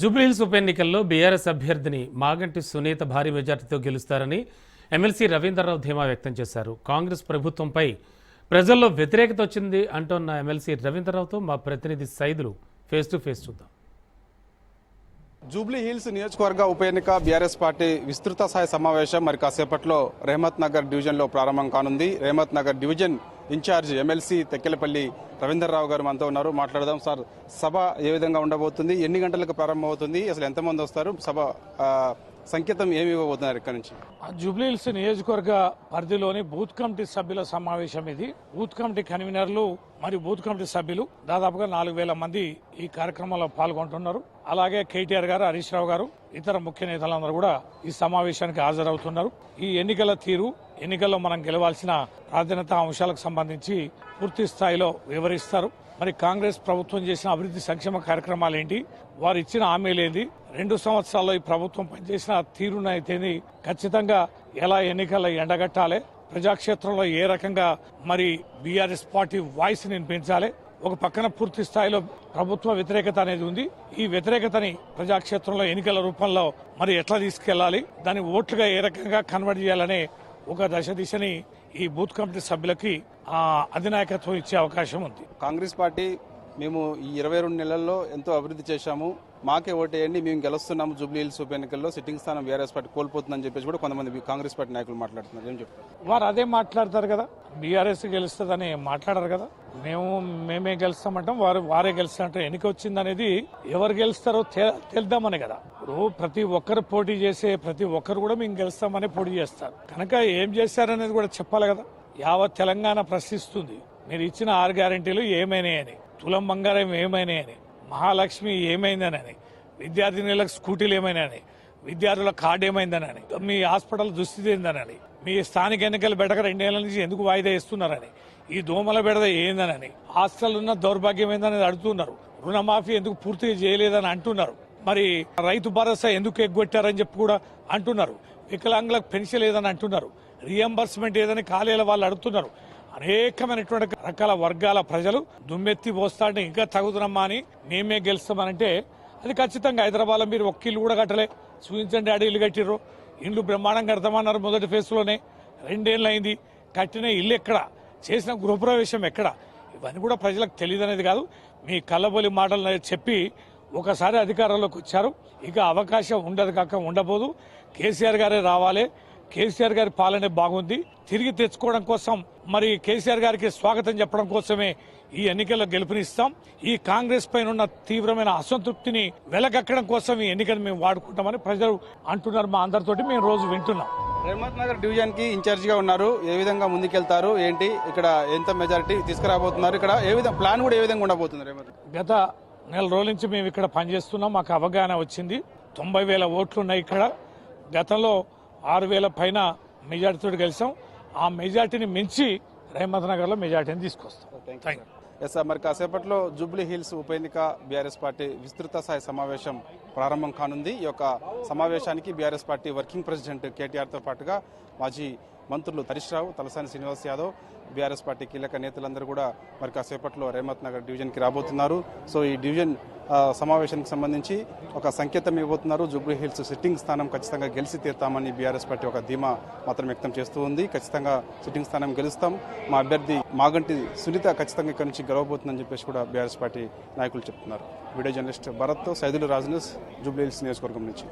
జూబ్లీహిల్స్ ఉప ఎన్నికల్లో బీఆర్ఎస్ అభ్యర్థిని మాగంటి సునీత భారీ మెజార్టీతో గెలుస్తారని ఎమ్మెల్సీ రవీంద్రరావు ధీమా వ్యక్తం చేశారు. కాంగ్రెస్ ప్రభుత్వంపై ప్రజల్లో వ్యతిరేకత వచ్చింది అంటున్న ఎమ్మెల్సీ రవీంద్రరావుతో మా ప్రతినిధి సైదులు ఫేస్ టు ఫేస్ చూద్దాం. జూబ్లీ హిల్స్ నియోజకవర్గ ఉప ఎన్నిక బీఆర్ఎస్ పార్టీ విస్తృత స్థాయి సమావేశం మరి కాసేపట్లో రెహమత్ నగర్ డివిజన్లో ప్రారంభం కానుంది. Rahmat Nagar division in charge MLC Tekkelapalli Ravindra Rao గారు మనతో ఉన్నారు. మాట్లాడదాం. సార్ సభ ఏ విధంగా ఉండబోతుంది? ఎన్ని గంటలకు ప్రారంభమవుతుంది? అసలు ఎంతమంది వస్తారు? సభ సంకేతం ఏమి ఇవ్వబోతున్నారు ఇక్కడ నుంచి? జూబ్లీహిల్స్ నియోజకవర్గ పరిధిలోని బూత్ కమిటీ సభ్యుల సమావేశం ఇది. బూత్ కమిటీ కన్వీనర్లు మరియు బూత్ కమిటీ సభ్యులు దాదాపుగా నాలుగు వేల మంది ఈ కార్యక్రమంలో పాల్గొంటున్నారు. అలాగే కేటీఆర్ గారు హరీష్ రావు గారు ఇతర ముఖ్య నేతలందరూ కూడా ఈ సమావేశానికి హాజరవుతున్నారు. ఈ ఎన్నికల తీరు ఎన్నికల్లో మనం గెలవాల్సిన ప్రాధాన్యత అంశాలకు సంబంధించి పూర్తి స్థాయిలో వివరిస్తారు. మరి కాంగ్రెస్ ప్రభుత్వం చేసిన అభివృద్ధి సంక్షేమ కార్యక్రమాలు ఏంటి వారు ఇచ్చిన హామీలేంది? రెండు సంవత్సరాల్లో ఈ ప్రభుత్వం పనిచేసిన తీరునైతేంది ఖచ్చితంగా ఎలా ఎన్నికల ఎండగట్టాలి? ప్రజాక్షేత్రంలో ఏ రకంగా మరి బీఆర్ఎస్ పార్టీ వాయిస్ వినిపించాలి ఒక పక్కన పూర్తి స్థాయిలో ప్రభుత్వ వ్యతిరేకత అనేది ఉంది. ఈ వ్యతిరేకతని ప్రజాక్షేత్రంలో ఎన్నికల రూపంలో మరి ఎట్లా తీసుకెళ్ళాలి దాన్ని ఓట్లుగా ఏ రకంగా కన్వర్ట్ చేయాలనే ఒక దశ దిశని ఈ బూత్ కమిటీ సభ్యులకి ఆ అధినాయకత్వం ఇచ్చే అవకాశం ఉంది. కాంగ్రెస్ పార్టీ మేము ఈ ఇరవై రెండు నెలల్లో ఎంతో అభివృద్ధి చేశాము. మాకే ఓటేయండి మేము గెలుస్తున్నాము జూబ్లీ హిల్స్ ఉప ఎన్నికల్లో. సిట్టింగ్ స్థానం బీఆర్ఎస్ పార్టీ కోల్పోతుందని చెప్పేసి కూడా కొంతమంది కాంగ్రెస్ పార్టీ నాయకులు మాట్లాడుతున్నారు. ఏం చెప్తారు? వారు అదే మాట్లాడతారు కదా బీఆర్ఎస్ గెలుస్తుందని మాట్లాడరు కదా. మేము మేమే గెలుస్తామంటాం వారు వారే గెలుస్తారంటారు ఎన్నిక వచ్చింది అనేది ఎవరు గెలుస్తారో తెలుద్దామని కదా. ఇప్పుడు ప్రతి ఒక్కరు పోటీ చేసే ప్రతి ఒక్కరు కూడా మేము గెలుస్తామని పోటీ చేస్తారు. కనుక ఏం చేశారనేది కూడా చెప్పాలి కదా. యావత్ తెలంగాణ ప్రశ్నిస్తుంది. మీరు ఇచ్చిన ఆరు గ్యారంటీలు ఏమైనాయని తులం బంగారం ఏమైనాయని మహాలక్ష్మి ఏమైందనని విద్యార్థినులకు స్కూటీలు ఏమైనాయని విద్యార్థుల కార్డు ఏమైందనని మీ హాస్పిటల్ దుస్థితి ఏందనని మీ స్థానిక ఎన్నికలు బెడక రెండేళ్ళ నుంచి ఎందుకు వాయిదా ఇస్తున్నారని ఈ దోమల బెడద ఏందనని హాస్టల్ ఉన్న దౌర్భాగ్యం ఏందనేది అడుగుతున్నారు. రుణమాఫీ ఎందుకు పూర్తిగా చేయలేదని అంటున్నారు. మరి రైతు భరోసా ఎందుకు ఎగ్గొట్టారని చెప్పి కూడా అంటున్నారు. వికలాంగులకు పెన్షన్ లేదని అంటున్నారు. రియంబర్స్మెంట్ ఏదని ఖాళీల వాళ్ళు అడుగుతున్నారు. అనేకమైనటువంటి రకాల వర్గాల ప్రజలు దుమ్మెత్తి పోస్తాడని ఇంకా తగుదనమ్మా అని మేమే గెలుస్తామనంటే అది ఖచ్చితంగా హైదరాబాద్లో మీరు ఒక్క ఇల్లు కూడా కట్టలే. చూపించండి ఆడ ఇల్లు కట్టిర్రు. ఇండ్లు బ్రహ్మాండం కడతామన్నారు మొదటి ఫేస్లోనే. రెండేళ్ళు అయింది కట్టిన ఇల్లు ఎక్కడ? చేసిన గృహప్రవేశం ఎక్కడ? ఇవన్నీ కూడా ప్రజలకు తెలియదు అనేది కాదు. మీ కళ్ళబొలి మాటలు చెప్పి ఒకసారి అధికారంలోకి వచ్చారు. ఇక అవకాశం ఉండదు కాక ఉండబోదు. కేసీఆర్ గారే రావాలి. కేసీఆర్ గారి పాలనే బాగుంది. తిరిగి తెచ్చుకోవడం కోసం మరి కేసీఆర్ గారికి స్వాగతం చెప్పడం కోసమే ఈ ఎన్నికల్లో గెలుపునిస్తాం. ఈ కాంగ్రెస్ పైన ఉన్న తీవ్రమైన అసంతృప్తిని వెలగక్కడం కోసం ఈ ఎన్నికను మేము వాడుకుంటామని ప్రజలు అంటున్నారు మా అందరితోటి. మేము రోజు వింటున్నాం. రెహమత్ నగర్ డివిజన్కి ఇన్ఛార్జ్గా ఉన్నారు. ఏ విధంగా ముందుకెళ్తారు? ఏంటి? ఇక్కడ ఎంత మెజారిటీ తీసుకురాబోతున్నారు? ఇక్కడ ఏ విధంగా ప్లాన్ కూడా ఏ విధంగా ఉండబోతుంది రెహమత్ గత నెల రోజుల నుంచి మేము ఇక్కడ పనిచేస్తున్నాం. మాకు అవగాహన వచ్చింది. తొంభై వేల ఓట్లు ఉన్నాయి ఇక్కడ. గతంలో ఆరు వేల పైన మెజార్టీతో గెలిచాం. ఆ మెజార్టీని మించి రహమత్ నగర్లో మెజార్టీని తీసుకొస్తాం. థ్యాంక్ యూ ఎస్ సార్ మరి కాసేపట్లో జూబ్లీ హిల్స్ ఉప ఎన్నిక బీఆర్ఎస్ పార్టీ విస్తృత స్థాయి సమావేశం ప్రారంభం కానుంది. ఈ యొక్క సమావేశానికి బీఆర్ఎస్ పార్టీ వర్కింగ్ ప్రెసిడెంట్ కేటీఆర్తో పాటుగా మాజీ మంత్రులు హరీష్ రావు తలసాని శ్రీనివాస్ యాదవ్ బీఆర్ఎస్ పార్టీ కీలక నేతలందరూ కూడా మరి కాసేపట్లో రేమత్ నగర్ డివిజన్కి రాబోతున్నారు. సో ఈ డివిజన్ సమావేశానికి సంబంధించి ఒక సంకేతం ఇవ్వబోతున్నారు. జూబ్లీ హిల్స్ సిట్టింగ్ స్థానం ఖచ్చితంగా గెలిచి తీరుతామని బీఆర్ఎస్ పార్టీ ఒక ధీమా మాత్రం వ్యక్తం చేస్తూ ఉంది. ఖచ్చితంగా సిట్టింగ్ స్థానం గెలుస్తాం. మా అభ్యర్థి మాగంటి సునీత ఖచ్చితంగా ఇక్కడి నుంచి గెలవబోతుందని చెప్పేసి కూడా బీఆర్ఎస్ పార్టీ నాయకులు చెప్తున్నారు. వీడియో జర్నలిస్ట్ భరత్ సైదులు రాజు జూబ్లీహిల్స్ నియోజకవర్గం నుంచి.